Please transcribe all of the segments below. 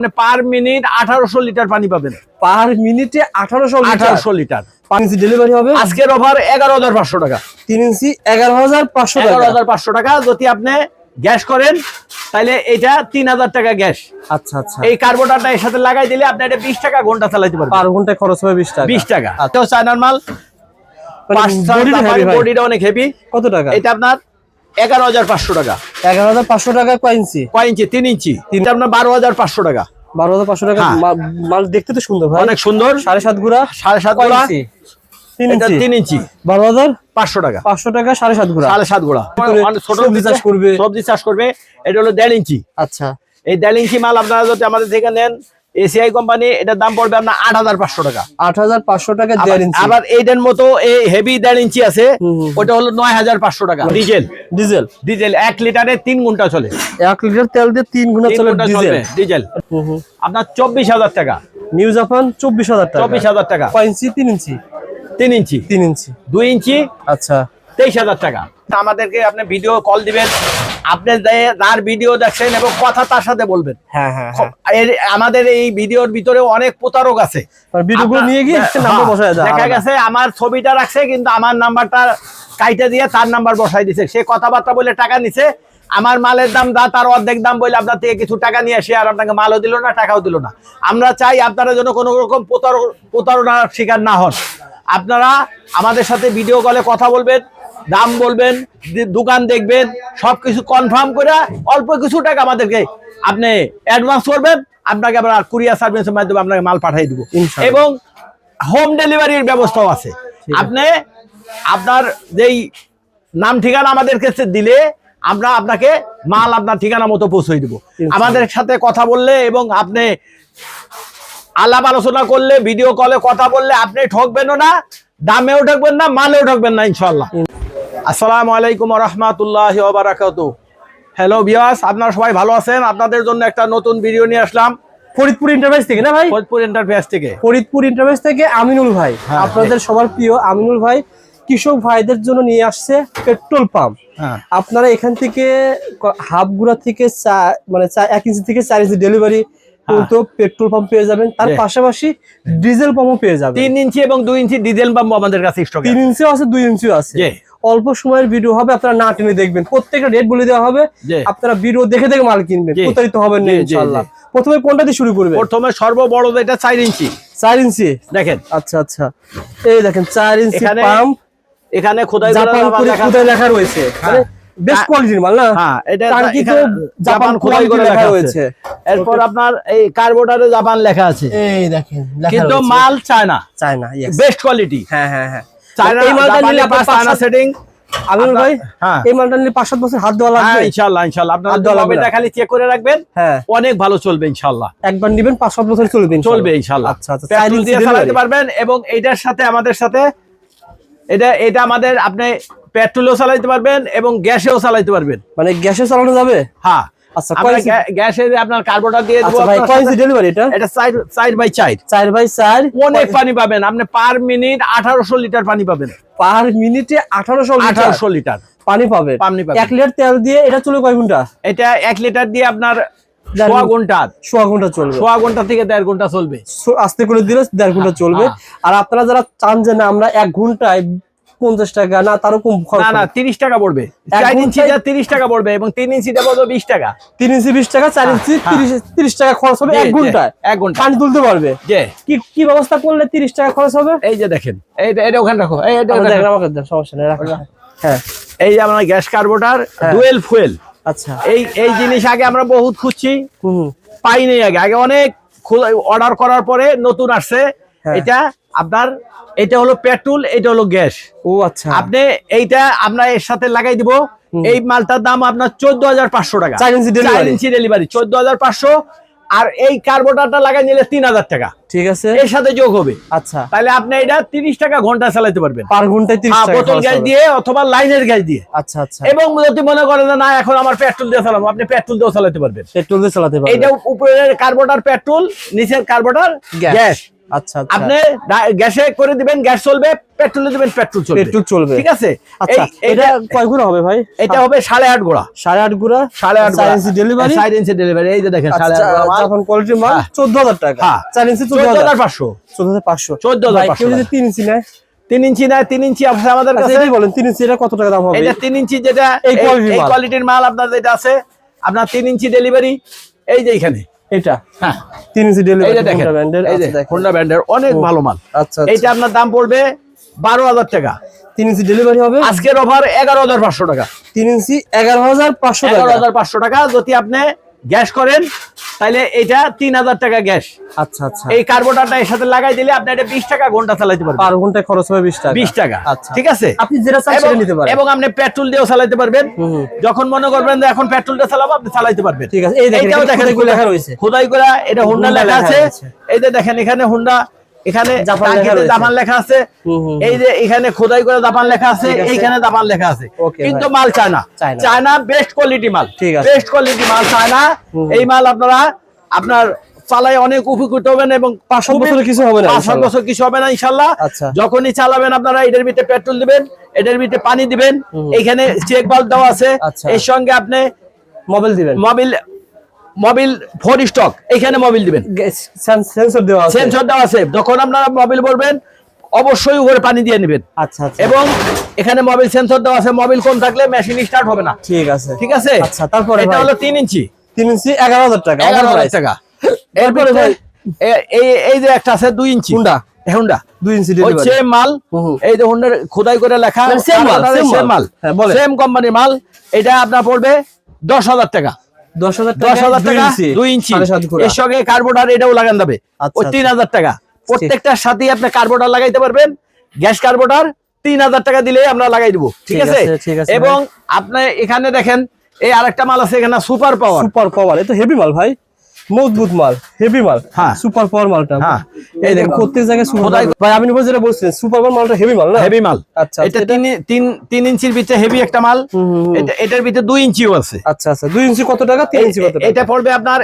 মানে per minute আঠারোশো litre পানি পাবেন। পার মিনিটে আঠারোশো আঠারোশো লিটার। পানি ডেলিভারি হবে? আজকের অফার এগারো হাজার পাঁচশো টাকা। তিন ইঞ্চি এগারো হাজার পাঁচশো এগারো হাজার পাঁচশো টাকা যদি আপনি গ্যাস করেন তাহলে এটা তিন হাজার টাকা গ্যাস। আচ্ছা আচ্ছা। এই কার্বোটারটা এর সাথে লাগাই দিলে আপনি এটা বিশ টাকা ঘণ্টা চালাইতে পারবেন। পার ঘন্টায় খরচ হবে বিশ টাকা। বিশ টাকা। আচ্ছা। তো চায়নার মাল মানে। বডিটা অনেক হেভি কত টাকা? এটা আপনার এগারো হাজার পাঁচশো টাকা। এগারো হাজার পাঁচশো টাকা কয় ইঞ্চি? কয় ইঞ্চি? তিন ইঞ্চি। তিনটা আপনার বারো হাজার পাঁচশো টাকা। বারো হাজার পাঁচশো টাকা? হ্যাঁ। মাল দেখতে তো সুন্দর ভাই। অনেক সুন্দর। সাড়ে সাত গুড়া? সাড়ে সাত গোড়া? তিন ইঞ্চি। বারো হাজার পাঁচশো টাকা। পাঁচশো টাকা সাড়ে সাত গুড়া। সাড়ে সাত গুড়া। ছোট চাষ করবে। সবজি চাষ করবে। এটা হলো দেড় ইঞ্চি। আচ্ছা। এই দেড় ইঞ্চি মাল আপনারা যদি আমাদের থেকে নেন এসিআই কোম্পানি এটার দাম পড়বে আপনার আট হাজার পাঁচশো টাকা। আট হাজার পাঁচশো টাকা আবার- দেড় ইঞ্চি। আবার এইটার মতো এই হেভি দেড় ইঞ্চি আছে। ওটা হলো নয় হাজার পাঁচশো টাকা। ডিজেল। ডিজেল। ডিজেল। এক লিটারে তিন ঘণ্টা চলে। এক লিটার তেল দিয়ে তিন তিন চলে ডিজেল। ডিজেল। আপনার চব্বিশ হাজার টাকা। নিউ জাপান চব্বিশ হাজার টাকা। চব্বিশ হাজার টাকা। কয় ইঞ্চি? তিন ইঞ্চি। তিন ইঞ্চি। তিন ইঞ্চি। দুই ইঞ্চি। আচ্ছা। তেইশ হাজার টাকা। আমাদেরকে আপনি ভিডিও কল দিবেন আপনি যার ভিডিও দেখছেন এবং কথা তার সাথে বলবেন। হ্যাঁ হ্যাঁ হ্যাঁ আমাদের এই ভিডিওর ভিতরে অনেক প্রতারক আছে। ভিডিওগুলো নিয়ে গিয়ে নাম্বার হ্যাঁ, বসায় দেয় দেখা গেছে আমার ছবিটা রাখছে কিন্তু আমার নাম্বারটা কাইটে দিয়ে তার নাম্বার বসাই দিছে। সে কথাবার্তা বলে টাকা নিছে আমার মালের দাম দা তার অর্ধেক দাম বলে আপনার থেকে কিছু টাকা নিয়ে এসে আর আপনাকে মালও দিল না টাকাও দিল না। আমরা চাই আপনারা যেন কোনো রকম প্রতারক প্রতারণার শিকার না হন। আপনারা আমাদের সাথে ভিডিও কলে কথা বলবেন দাম বলবেন দোকান দেখবেন সবকিছু কনফার্ম করে অল্প কিছু টাকা আমাদেরকে আপনি অ্যাডভান্স করবেন আপনাকে আমরা কুরিয়ার সার্ভিসের মাধ্যমে আপনাকে মাল পাঠিয়ে দিব। এবং হোম ডেলিভারির ব্যবস্থাও আছে। আপনি আপনার যেই নাম ঠিকানা আমাদের কাছে দিলে আমরা আপনাকে মাল আপনার ঠিকানা মতো পৌঁছে দিব। আমাদের সাথে কথা বললে এবং আপনি আলাপ আলোচনা করলে ভিডিও কলে কথা বললে আপনি ঠকবেনও না দামেও ঠকবেন না মালেও ঠকবেন না ইনশাল্লাহ। আসসালামু আলাইকুম রহমতুল্লাহ বারাকাত। হ্যালো বিয়াস আপনারা সবাই ভালো আছেন? আপনাদের জন্য একটা নতুন ভিডিও নিয়ে আসলাম। ফরিদপুর ইন্টারভেস থেকে না ভাই? ফরিদপুর এন্টারপ্রাইজ থেকে। ফরিদপুর ইন্টারভেস থেকে আমিনুল ভাই। হ্যাঁ, আপনাদের সবার প্রিয় আমিনুল ভাই কৃষক ভাইদের জন্য নিয়ে আসছে পেট্রোল পাম্প। হ্যাঁ। আপনারা এখান থেকে হাফ গুড়া থেকে চা- মানে এক ইঞ্চি থেকে চার ইঞ্চি ডেলিভারি তো পেট্রোল পাম্প পেয়ে যাবেন। তার পাশাপাশি ডিজেল পাম্পও পেয়ে যাবেন। তিন ইঞ্চি এবং দুই ইঞ্চি ডিজেল পাম্প আমাদের কাছে স্টক তিন ইঞ্চিও আছে দুই ইঞ্চিও আছে। অল্প সময়ের ভিডিও হবে আপনারা না টেনে দেখবেন। প্রত্যেকটা রেট বলে দেওয়া হবে। আপনারা ভিডিও দেখে দেখে মাল কিনবেন। প্রতারিত হবেন না ইনশাআল্লাহ। প্রথমে কোনটা দিয়ে শুরু করবেন? প্রথমে সর্ববড় যেটা চার ইঞ্চি। চার ইঞ্চি? দেখেন। আচ্ছা আচ্ছা। এই দেখেন চার ইঞ্চি পাম্প এখানে খোদাই করা লেখা- রয়েছে। মানে বেস্ট হ্যাঁ। কোয়ালিটির মাল না? হ্যাঁ এটা টাঙ্কিতে জাপান খোদাই করে লেখা রয়েছে এরপর আপনার এই কার্বোটারে জাপান লেখা আছে। এই দেখেন কিন্তু মাল চায়না চায়না বেস্ট কোয়ালিটি হ্যাঁ হ্যাঁ হ্যাঁ। চায়না এই মালটা নিলে আপনার চায়না সেটিং আমিনুল ভাই হ্যাঁ। এই মালটা নিলে পাঁচ সাত বছর হাত দেওয়া হ্যাঁ লাগবে ইনশাআল্লাহ ইনশাআল্লাহ। আপনারা মোবাইলটা খালি চেক করে রাখবেন হ্যাঁ। অনেক ভালো চলবে ইনশাআল্লাহ। একবার নিবেন পাঁচ সাত বছর চলবে চলবে ইনশাআল্লাহ। আচ্ছা আচ্ছা। চালাতে পারবেন এবং এটার সাথে আমাদের সাথে এটা এটা আমাদের আপনি পেট্রোলও চালাইতে পারবেন এবং গ্যাসেও চালাইতে পারবেন। মানে গ্যাসে চালানো যাবে? হ্যাঁ। আচ্ছা আমরা কয় ইঞ্চি- গ্যা- গ্যাসে আপনার কার্বোটা দিয়ে দেবো ভাই আপনার কয় সাথে। ইঞ্চি ডেলিভারি এটা? এটা চার চার বাই চার। চার বাই চার। অনেক পানি পাবেন। আপনি পার মিনিট আঠারোশো লিটার পানি পাবেন। পার মিনিটে আঠারোশো আঠারোশো লিটার। পানি পাবে পানি পাবেন। এক লিটার তেল দিয়ে এটা চলে কয় ঘণ্টা? এটা এক লিটার দিয়ে আপনার সোয়া ঘণ্টা। ঘণ্টা। সোয়া ঘণ্টা চলবে। সোয়া ঘণ্টা থেকে দেড় ঘণ্টা চলবে। আস্তে করে দিলে দেড় ঘণ্টা চলবে। হ্যাঁ। আর আপনারা যারা চান যে না আমরা এক ঘন্টায় পঞ্চাশ টাকা না তারও কম না না তিরিশ টাকা পড়বে। চার ইঞ্চিটা তিরিশ টাকা পড়বে এবং তিন ইঞ্চিটা পড়বে বিশ টাকা। তিন ইঞ্চি বিশ টাকা চার ইঞ্চি হ্যাঁ। তিরিশ টাকা খরচ হবে এক ঘন্টায়। এক ঘণ্টা। পানি তুলতে পারবে। যে কি কি ব্যবস্থা করলে তিরিশ টাকা খরচ হবে? এই যে দেখেন এইটা এটা ওখানে রাখো রাখো। দেন, সমস্যা নেই রাখেন। হ্যাঁ। এই যে আমরা গ্যাস কার্বোটার হ্যাঁ। Dual fuel. আচ্ছা। এই এই জিনিস আগে আমরা বহুত খুঁজছি হুম হুম। পাই নাই আগে। আগে অনেক অর্ডার করার পরে নতুন আসছে। হ্যাঁ। এটা আপনার এটা হলো পেট্রোল এটা হলো গ্যাস। ও আচ্ছা। আপনি এইটা আমরা এর সাথে লাগাই দিব। এই মালটার দাম আপনার চোদ্দ হাজার পাঁচশো টাকা। ইঞ্চি ডেলিভারি চোদ্দ হাজার পাঁচশো। আর এই কার্বোটারটা লাগাই নিলে তিন হাজার টাকা। ঠিক আছে। এর সাথে যোগ হবে। আচ্ছা। তাহলে আপনি এটা তিরিশ টাকা ঘণ্টা চালাতে পারবেন। পার ঘন্টায় তিরিশ বোতল গ্যাস দিয়ে অথবা লাইনের গ্যাস দিয়ে। আচ্ছা আচ্ছা। এবং যদি মনে করেন না এখন আমার পেট্রোল দিয়ে চালাবো আপনি পেট্রোল দিয়েও চালাতে পারবেন। পেট্রোল দিয়ে চালাতে পারবে এটা উপরের কার্বোটার পেট্রোল নিচের কার্বোটার গ্যাস। আচ্ছা আচ্ছা। আপনি গ্যাসে করে দিবেন গ্যাস চলবে পেট্রোলে দিবেন পেট্রোল চলবে। পেট্রোল চলবে। ঠিক আছে? আচ্ছা এটা কয় গুণ হবে ভাই? এটা হবে সাড়ে আট গোড়া সাড়ে আট গুড়া সাড়ে আট চার ইঞ্চি ডেলিভারি ইঞ্চি ডেলিভারি এই যে দেখেন সাড়ে গোড়া যখন কোয়ালিটির মাল। হ্যাঁ। চোদ্দ হাজার টাকা। হ্যাঁ। চার ইঞ্চি চোদ্দ হাজার। পাঁচশো। চোদ্দ হাজার পাঁচশো। 14,500 ভাই, কেউ যদি টাকা। তিন ইঞ্চি নেয়? তিন ইঞ্চি না তিন ইঞ্চি আছে আমাদের আচ্ছা কাছে। বলেন তিন ইঞ্চি এটা কত টাকা দাম হবে? এটা তিন ইঞ্চি যেটা এই। কোয়ালিটির মাল। আপনার যেটা আছে আপনার তিন ইঞ্চি ডেলিভারি এই যে এখানে। এটা? হ্যাঁ। তিন ইঞ্চি ডেলিভারি ব্র্যান্ডের আচ্ছা দেখেন। হোন্ডা ব্র্যান্ডের অনেক ভালো মাল। আচ্ছা এইটা আপনার দাম পড়বে বারো হাজার টাকা। তিন ইঞ্চি ডেলিভারি হবে? আজকের অফার এগারো হাজার পাঁচশো টাকা। তিন ইঞ্চি এগারো হাজার পাঁচশো এগারো হাজার পাঁচশো টাকা যদি আপনি গ্যাস করেন তাহলে এটা তিন হাজার টাকা গ্যাস। আচ্ছা আচ্ছা। এই কার্বোটারটা এর সাথে লাগাই দিলে আপনি এটা বিশ টাকা ঘণ্টা চালাইতে পারবেন। পার ঘন্টায় খরচ হবে বিশ টাকা। বিশ টাকা। আচ্ছা। ঠিক আছে? আপনি যেটা চান সেটা এবং- নিতে পারেন। এবং আপনি পেট্রোল দিয়েও চালাইতে পারবেন। যখন মনে করবেন যে এখন পেট্রোলটা চালাবো আপনি চালাইতে পারবেন। ঠিক আছে। এই দেখেন এটাও দেখেন লেখা রয়েছে। খোদাই করা এটা হুন্ডা লেখা আছে। এই যে দেখেন এখানে হুন্ডা এখানে জাপান লেখা আছে এই যে এখানে খোদাই করে জাপান লেখা আছে এইখানে জাপান লেখা আছে কিন্তু। মাল China China. China best quality মাল ঠিক আছে। বেস্ট কোয়ালিটি মাল চায়না। এই মাল আপনারা আপনার অনেক উপকৃত হবেন এবং কিছু হবে না বছর কিছু হবে না ইনশাল্লাহ আচ্ছা। যখনই চালাবেন আপনারা এটার ভিতরে পেট্রোল দিবেন এটার ভিতরে পানি দিবেন হুম। এইখানে চেক বাল্ব দেওয়া আছে আচ্ছা। এর সঙ্গে আপনি মোবাইল দিবেন মোবিল মোবিল ফোর স্টক এখানে মোবিল দিবেন। সেন্সর দেওয়া আছে। সেন্সর দেওয়া আছে। যখন আপনারা মোবিল ভরবেন অবশ্যই উপরে পানি দিয়ে নেবেন। আচ্ছা আচ্ছা। এবং এখানে মোবিল সেন্সর দেওয়া আছে। মোবিল কম থাকলে মেশিন স্টার্ট হবে না। ঠিক আছে। ঠিক আছে? আচ্ছা, তারপরে এটা হলো তিন ইঞ্চি। তিন ইঞ্চি এগারো হাজার টাকা। এগারো Offer হাজার price। টাকা। এরপরে ভাই এই এই যে একটা আছে দুই ইঞ্চি। হুন্ডা। হুন্ডা। দুই ইঞ্চি ওই ডেলিভারি সেম মাল। এই যে হুন্ডার খোদাই করে লেখা মানে same মাল, সেম মাল। মাল। হ্যাঁ। সেম কোম্পানির মাল। এটা আপনার পড়বে দশ হাজার টাকা। দশ হাজার দশ হাজার টাকা দুই ইঞ্চি সাড়ে সাত ঘোড়া। এর সঙ্গে কার্বোটার এটাও লাগান যাবে। আচ্ছা, ওই তিন হাজার টাকা। প্রত্যেকটার সাথে আপনি কার্বোটার লাগাইতে পারবেন। গ্যাস তিন হাজার টাকা দিলে আমরা লাগাই দিব। ঠিক আছে? এবং আপনি এখানে দেখেন এই আরেকটা মাল আছে এখানে সুপার পাওয়ার সুপার পাওয়ার এটা হেভি মাল ভাই। মজবুত মাল হেভি মাল হ্যাঁ। সুপার পাওয়ার মালটা। হ্যাঁ। এই দেখুন প্রত্যেক জায়গায় সুপার ভাই আপনি যেটা বলছেন সুপার পাওয়ার মালটা হেভি মাল না? হেভি মাল। আচ্ছা এটা এটা তিন তিন তিন ইঞ্চির ভিতরে হেভি একটা মাল। এটা এটার ভিতরে দুই ইঞ্চিও আছে। আচ্ছা আচ্ছা দুই ইঞ্চি কত টাকা তিন ইঞ্চি কত টাকা? এটা পড়বে আপনার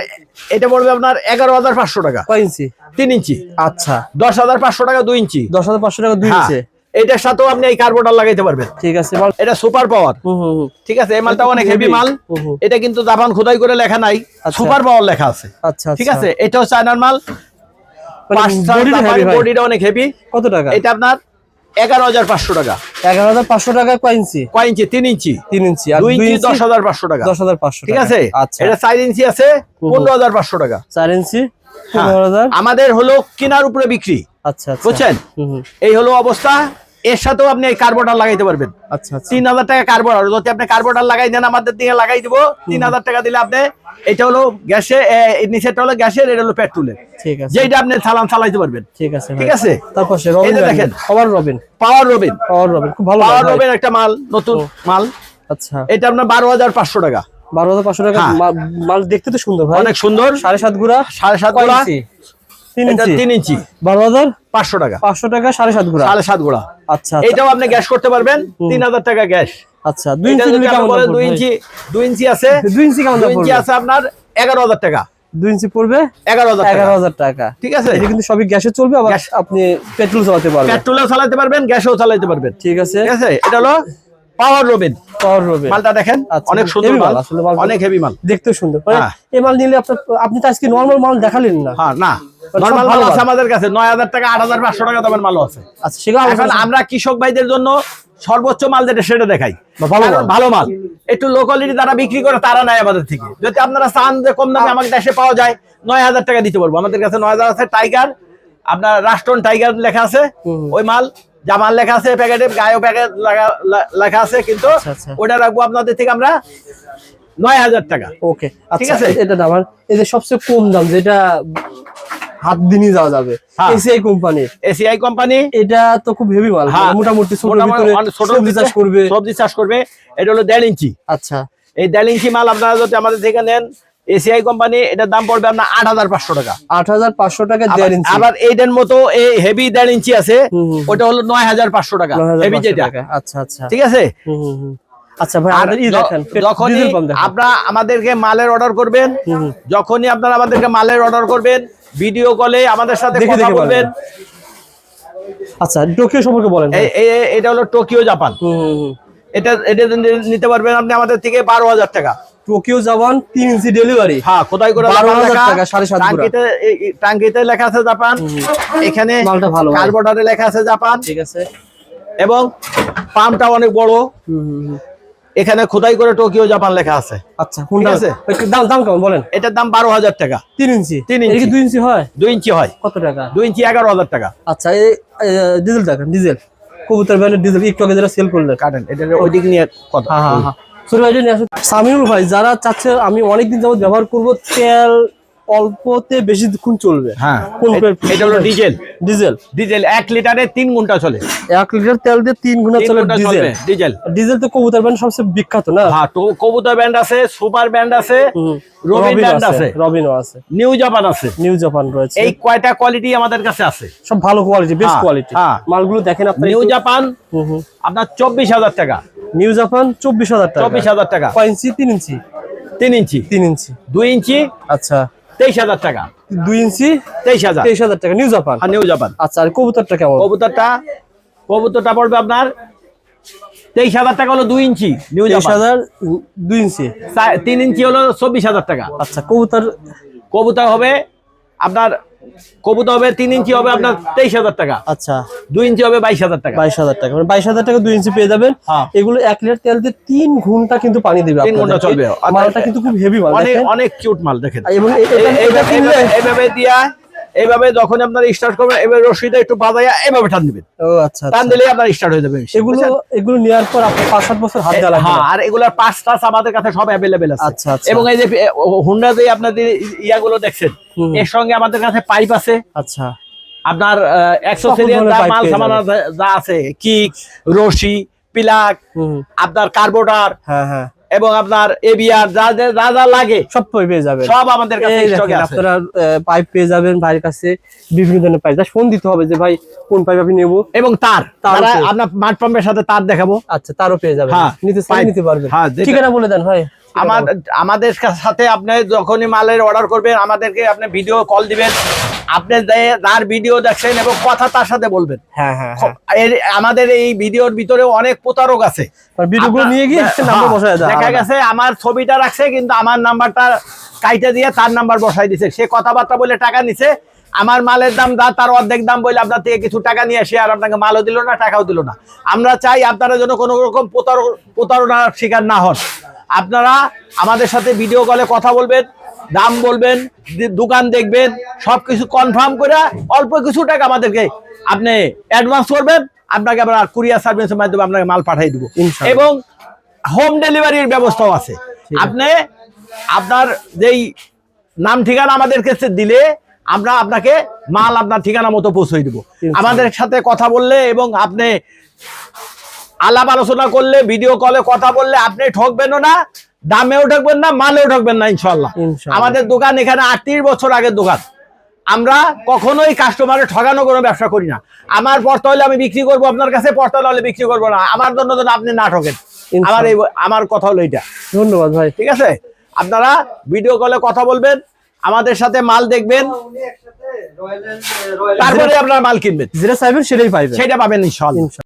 এটা পড়বে আপনার এগারো হাজার পাঁচশো টাকা। কয় ইঞ্চি? তিন ইঞ্চি। আচ্ছা। দশ হাজার পাঁচশো টাকা দুই ইঞ্চি। দশ হাজার পাঁচশো টাকা দুই হ্যাঁ, ইঞ্চি। এটার সাথেও আপনি এই কার্বোটার লাগাইতে পারবেন। ঠিক আছে এটা সুপার পাওয়ার। ঠিক আছে এই মালটা অনেক হেভি মাল। এটা কিন্তু জাপান খোদাই করে লেখা নাই আচ্ছা। সুপার পাওয়ার লেখা আছে। আচ্ছা ঠিক আছে এটাও চায়নার মাল। মানে body-টা heavy ভাই। বডিটা অনেক হেভি কত টাকা? এটা আপনার এগারো হাজার পাঁচশো টাকা। এগারো হাজার পাঁচশো টাকা কয় ইঞ্চি তিন ইঞ্চি। তিন ইঞ্চি। দুই দুই ইঞ্চি ইঞ্চি দশ হাজার পাঁচশো টাকা। দশ হাজার পাঁচশো ঠিক আছে? আচ্ছা। এটা চার ইঞ্চি আছে পনেরো হাজার পাঁচশো টাকা। চার ইঞ্চি। হাজার। আমাদের হলো কেনার উপরে বিক্রি। আচ্ছা আচ্ছা। বুঝছেন। এই হলো অবস্থা। এর সাথেও আপনি এই কার্বোটার লাগাইতে পারবেন। আচ্ছা আচ্ছা। তিন হাজার টাকা কার্বোটার যদি আপনি কার্বোটার লাগাই দেন আমাদের দিকে লাগাই দিব। তিন হাজার টাকা দিলে আপনি এটা হলো গ্যাসে নিচেরটা হলো গ্যাসের এটা হলো পেট্রোলের ঠিক আছে। যেটা আপনি চালান চালাইতে পারবেন। ঠিক আছে ঠিক আছে? তারপর দেখেন। পাওয়ার রবিন পাওয়ার রবিন পাওয়ার রবিন খুব ভালো পাওয়ার রবিন একটা মাল নতুন মাল। আচ্ছা। এটা আপনার বারো হাজার পাঁচশো টাকা। বারো হাজার পাঁচশো টাকা হ্যাঁ। মাল দেখতে তো সুন্দর ভাই। অনেক সুন্দর। সাড়ে সাত গুড়া। সাড়ে সাত গোড়া? তিন ইঞ্চি। বারো হাজার? পাঁচশো টাকা। পাঁচশো টাকা সাড়ে সাত গুড়া সাড়ে সাত গোড়া আচ্ছা আচ্ছা। এটাও আপনি গ্যাস করতে পারবেন। তিন হাজার টাকা গ্যাস। আচ্ছা দুই ইঞ্চি দুই ইঞ্চি দুই ইঞ্চি আছে। দুই ইঞ্চি কেমন ইঞ্চি আছে আপনার এগারো হাজার টাকা। দুই ইঞ্চি পড়বে? এগারো হাজার এগারো হাজার টাকা। ঠিক আছে? এটা কিন্তু সবই গ্যাসে চলবে আবার আপনি পেট্রোল চালাতে পারবেন। পেট্রোলেও চালাতে পারবেন গ্যাসেও চালাতে পারবেন। ঠিক আছে। ঠিক আছে? এটা হলো পাওয়ার রবিন পাওয়ার রবিন মালটা দেখেন আচ্ছা, অনেক সুন্দর মাল, আসলে অনেক হেভি মাল। দেখতে সুন্দর। মানে হ্যাঁ। এই মাল নিলে আপনি তো আজকে নর্মাল মাল দেখালেন না। হ্যাঁ না। নর্মাল মাল আছে আমাদের কাছে। নয় হাজার টাকা আট হাজার পাঁচশো টাকা দামের মালও আছে। আচ্ছা সেগুলো এখন আমরা কৃষক ভাইদের জন্য সর্বোচ্চ মাল যেটা সেটা দেখাই। ভালো মাল। ভালো মাল। একটু লো কোয়ালিটি যারা বিক্রি করে তারা নেয় আমাদের থেকে। যদি আপনারা চান যে কম দামে আমাদের দেশে পাওয়া যায় নয় হাজার টাকা দিতে পারব আমাদের কাছে নয় হাজার আছে টাইগার আপনার রাষ্ট্রন টাইগার লেখা আছে। ওই মাল জামাল লেখা আছে প্যাকেটে গায়েও প্যাকেট লেখা আছে। কিন্তু আচ্ছা, আচ্ছা। ওটা রাখব আপনাদের থেকে আমরা নয় হাজার টাকা। ওকে ঠিক আচ্ছা আছে? এটা আমার এই যে সবচেয়ে কম দাম যেটা হাত দিনই যাওয়া যাবে। এসিআই কোম্পানির এসিআই কোম্পানি এটা তো খুব হেভি মাল। হ্যাঁ। মানে মোটামুটি ছোট সবজি চাষ করবে। সবজি চাষ করবে। এটা হলো দেড় ইঞ্চি। আচ্ছা। এই দেড় ইঞ্চি মাল আপনারা যদি আমাদের থেকে নেন এসিআই কোম্পানি এটার দাম পড়বে আপনার আট হাজার পাঁচশো টাকা। আট হাজার পাঁচশো টাকা দেড় ইঞ্চি। আবার এইটার মতো এই হেভি দেড় ইঞ্চি আছে। ওটা হলো নয় হাজার পাঁচশো টাকা। হেভি যেটা। আচ্ছা আচ্ছা। ঠিক আছে। আচ্ছা ভাই যখনই আপনারা আমাদেরকে মালের অর্ডার করবেন। যখনই আপনারা আমাদেরকে মালের অর্ডার করবেন ভিডিও কলে আমাদের সাথে কথা বলবেন। আচ্ছা টোকিও সম্পর্কে বলেন। এটা হলো টোকিও জাপান। এটা এটা নিতে পারবেন আপনি আমাদের থেকে বারো হাজার টাকা। টোকিও জাপান তিন ইঞ্চি ডেলিভারি হ্যাঁ কোথায় করে বারো হাজার টাকা, সাড়ে সাত। টাঙ্কিতে টাঙ্কিতে লেখা আছে জাপান। এখানে মালটা ভালো, লেখা আছে জাপান। ঠিক আছে। এবং পাম্পটা অনেক বড়। এখানে খোদাই করে টোকিও জাপান লেখা আছে। আচ্ছা কোনটা? আছে? দাম দাম কেমন বলেন? এটার দাম বারো হাজার টাকা। তিন ইঞ্চি? তিন ইঞ্চি। দুই ইঞ্চি হয়? দুই ইঞ্চি হয়। কত টাকা? দুই ইঞ্চি এগারো হাজার টাকা। আচ্ছা এই ডিজেল টাকা ডিজেল। কবুতর ব্যান্ডের ডিজেল একটু আগে যারা সেল করলেন। কাটেন এটা ওই দিক নিয়ে কথা। হ্যাঁ হ্যাঁ হ্যাঁ। সামিনুল ভাই যারা চাচ্ছে আমি অনেকদিন যাবত ব্যবহার করব তেল অল্পতে বেশি বেশিক্ষণ চলবে। হ্যাঁ। এটা হলো ডিজেল। ডিজেল। ডিজেল এক লিটারে তিন ঘণ্টা চলে। এক লিটার তেল দিয়ে তিন ঘণ্টা চলে ডিজেল। ডিজেল। ডিজেল তো কবুতর ব্যান্ড সবচেয়ে বিখ্যাত না? হ্যাঁ তো কবুতর ব্যান্ড আছে সুপার ব্যান্ড আছে রবিন ব্যান্ড আছে রবিনও আছে। নিউ জাপান আছে। নিউ জাপান রয়েছে। এই কয়টা কোয়ালিটি আমাদের কাছে আছে? সব ভালো কোয়ালিটি বেস্ট কোয়ালিটি হ্যাঁ। মালগুলো দেখেন আপনি নিউ জাপান আপনার চব্বিশ হাজার টাকা। নিউ জাপান চব্বিশ হাজার টাকা। চব্বিশ হাজার টাকা। কয় ইঞ্চি? তিন ইঞ্চি। তিন ইঞ্চি। তিন ইঞ্চি। দুই ইঞ্চি। আচ্ছা। তেইশ হাজার টাকা। দুই ইঞ্চি তেইশ হাজার। তেইশ হাজার টাকা নিউ জাপান আর নিউ জাপান আচ্ছা আর কবুতরটা কেমন? কবুতরটা কবুতরটা পড়বে আপনার তেইশ হাজার টাকা হলো দুই ইঞ্চি নিউ তেইশ জাপান হাজার দুই ইঞ্চি। তিন ইঞ্চি হলো চব্বিশ হাজার টাকা। আচ্ছা কবুতর কবুতর হবে আপনার কবুতর হবে তিন ইঞ্চি হবে আপনার তেইশ হাজার টাকা। আচ্ছা। দুই ইঞ্চি হবে বাইশ হাজার টাকা। বাইশ হাজার টাকা। মানে বাইশ হাজার টাকা দুই ইঞ্চি পেয়ে যাবেন। হ্যাঁ। এগুলো এক লিটার তেল দিয়ে তিন ঘণ্টা কিন্তু পানি দিবে তিন ঘণ্টা চলবে। মালটা কিন্তু খুব হেভি মাল অনেক অনেক কিউট মাল দেখেন। এবং এইভাবে দিয়া এইভাবে যখন আপনার স্টার্ট করবেন এবার রশিটা একটু বাজাইয়া এইভাবে টান দিবেন। ও আচ্ছা টান আচ্ছা। দিলে আপনার স্টার্ট হয়ে যাবে এগুলো এগুলো নেওয়ার পর আপনার পাঁচ সাত বছর হাত লাগবে হ্যাঁ আর এগুলার পাঁচ টাচ আমাদের কাছে সব অ্যাভেলেবেল আছে। আচ্ছা, আচ্ছা। এবং এই যে হুন্ডা যে আপনাদের ইয়াগুলো দেখছেন। এর সঙ্গে আমাদের কাছে পাইপ আছে। আচ্ছা। আপনার pipe মাল সামান যা আছে কিক রশি পিলাক আপনার কার্বোটার হ্যাঁ হ্যাঁ। এবং আপনার এবিআর যা যা যা যা লাগে সব পেয়ে যাবেন। সব আমাদের কাছে স্টকে আছে। আপনারা পাইপ পেয়ে যাবেন ভাইয়ের কাছে বিভিন্ন ধরনের পাইপ ফোন দিতে হবে যে ভাই কোন পাইপ আমি নেব? এবং তার তার আপনার মাঠ পাম্পের সাথে তার দেখাবো। আচ্ছা তারও পেয়ে যাবেন। হ্যাঁ, নিতে pipe। নিতে পারবেন। হ্যাঁ, ঠিকানা বলে দেন ভাই। আমার আমাদের সাথে আপনি যখনই মালের অর্ডার করবেন আমাদেরকে আপনি ভিডিও কল দিবেন। আপনি যার ভিডিও দেখছেন এবং কথা তার সাথে বলবেন। হ্যাঁ হ্যাঁ এর- আমাদের এই ভিডিওর ভিতরে অনেক প্রতারক আছে। ভিডিওগুলো নিয়ে গিয়ে হ্যাঁ, নাম্বার বসায় দেখা গেছে আমার ছবিটা রাখছে কিন্তু আমার নাম্বারটা কাইটে দিয়ে তার নাম্বার বসাই দিছে। সে কথাবার্তা বলে টাকা নিছে আমার মালের দাম দা তার অর্ধেক দাম বলে আপনার থেকে কিছু টাকা নিয়ে আসে আর আপনাকে মালও দিল না টাকাও দিল না। আমরা চাই আপনারা যেন কোনো রকম প্রতারক প্রতারণার শিকার না হন। আপনারা আমাদের সাথে ভিডিও কলে কথা বলবেন দাম বলবেন দোকান দেখবেন সবকিছু কনফার্ম করে অল্প কিছু টাকা আমাদেরকে আপনি অ্যাডভান্স করবেন আপনাকে আমরা কুরিয়ার সার্ভিসের মাধ্যমে আপনাকে মাল পাঠিয়ে দেবো। এবং হোম ডেলিভারির ব্যবস্থাও আছে। আপনি আপনার যেই নাম ঠিকানা আমাদের কাছে দিলে আমরা আপনাকে মাল আপনার ঠিকানা মতো পৌঁছে দেবো। আমাদের সাথে কথা বললে এবং আপনি আলাপ আলোচনা করলে ভিডিও কলে কথা বললে আপনি ঠকবেনও না দামেও ঠকবেন না মালেও ঠকবেন না ইনশাল্লাহ আমাদের দোকান এখানে আটত্রিশ বছর আগের দোকান। আমরা কখনোই কাস্টমারে ঠগানো কোনো ব্যবসা করি না। আমার পড়তে হলে আমি বিক্রি করব আপনার কাছে পড়তে হলে বিক্রি করব না। আমার জন্য যেন আপনি না ঠকেন আমার এই আমার কথা হলো এটা ধন্যবাদ ভাই। ঠিক আছে? আপনারা ভিডিও কলে কথা বলবেন আমাদের সাথে মাল দেখবেন। তারপরে আপনারা মাল কিনবেন। যেটা চাইবেন সেটাই পাইবেন। সেটা পাবেন ইনশাল্লাহ ইনশাআল্লাহ।